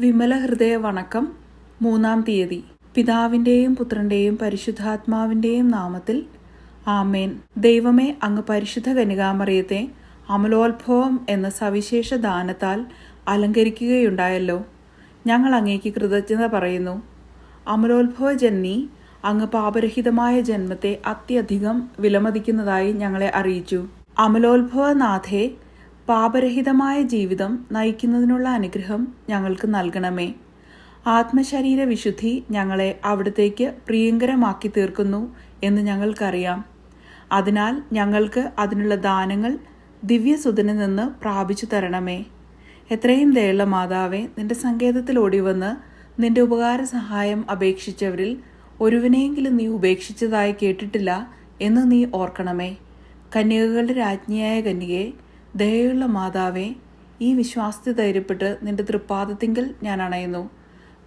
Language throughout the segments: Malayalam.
വിമല ഹൃദയ വണക്കം മൂന്നാം തീയതി. പിതാവിന്റെയും പുത്രന്റെയും പരിശുദ്ധാത്മാവിന്റെയും നാമത്തിൽ. ആമേൻ. ദൈവമേ അങ്ങ് പരിശുദ്ധ കനികാമറിയത്തെ അമലോത്ഭവം എന്ന സവിശേഷ ദാനത്താൽ അലങ്കരിക്കുകയുണ്ടായല്ലോ. ഞങ്ങൾ അങ്ങേക്ക് കൃതജ്ഞത പറയുന്നു. അമലോത്ഭവ ജന്മി അങ്ങ് പാപരഹിതമായ ജന്മത്തെ അത്യധികം വിലമതിക്കുന്നതായി ഞങ്ങളെ അറിയിച്ചു. അമലോത്ഭവനാഥേ പാപരഹിതമായ ജീവിതം നയിക്കുന്നതിനുള്ള അനുഗ്രഹം ഞങ്ങൾക്ക് നൽകണമേ. ആത്മശരീര വിശുദ്ധി ഞങ്ങളെ അവിടത്തേക്ക് പ്രിയങ്കരമാക്കി തീർക്കുന്നു എന്ന് ഞങ്ങൾക്കറിയാം. അതിനാൽ ഞങ്ങൾക്ക് അതിനുള്ള ദാനങ്ങൾ ദിവ്യസുതനിൽ നിന്ന് പ്രാപിച്ചു തരണമേ. എത്രയും ദയുള്ള മാതാവേ നിന്റെ സങ്കേതത്തിൽ ഓടിവന്ന് നിന്റെ ഉപകാര സഹായം അപേക്ഷിച്ചവരിൽ ഒരുവിനെയെങ്കിലും നീ ഉപേക്ഷിച്ചതായി കേട്ടിട്ടില്ല എന്ന് നീ ഓർക്കണമേ. കന്യകകളുടെ രാജ്ഞിയായ കന്യകെ ദയയുള്ള മാതാവേ ഈ വിശ്വാസത്തെ ധൈര്യപ്പെട്ട് നിന്റെ തൃപ്പാദത്തിങ്കൽ ഞാൻ അണയുന്നു.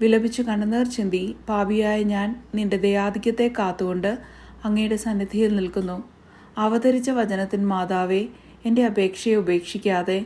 വിലപിച്ചു കണ്ണുനീർ ചിന്തി പാപിയായ ഞാൻ നിന്റെ ദയാധിക്യത്തെ കാത്തുകൊണ്ട് അങ്ങയുടെ സന്നിധിയിൽ നിൽക്കുന്നു. അവതരിച്ച വചനത്തിൻ മാതാവേ എന്റെ അപേക്ഷയെ ഉപേക്ഷിക്കാതെ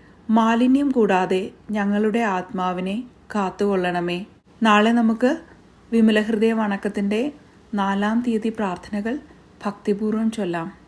മാലിന്യം കൂടാതെ ഞങ്ങളുടെ ആത്മാവിനെ കാത്തുകൊള്ളണമേ. നാളെ നമുക്ക് വിമലഹൃദയ വണക്കത്തിന്റെ നാലാം തീയതി പ്രാർത്ഥനകൾ ഭക്തിപൂർവം ചൊല്ലാം.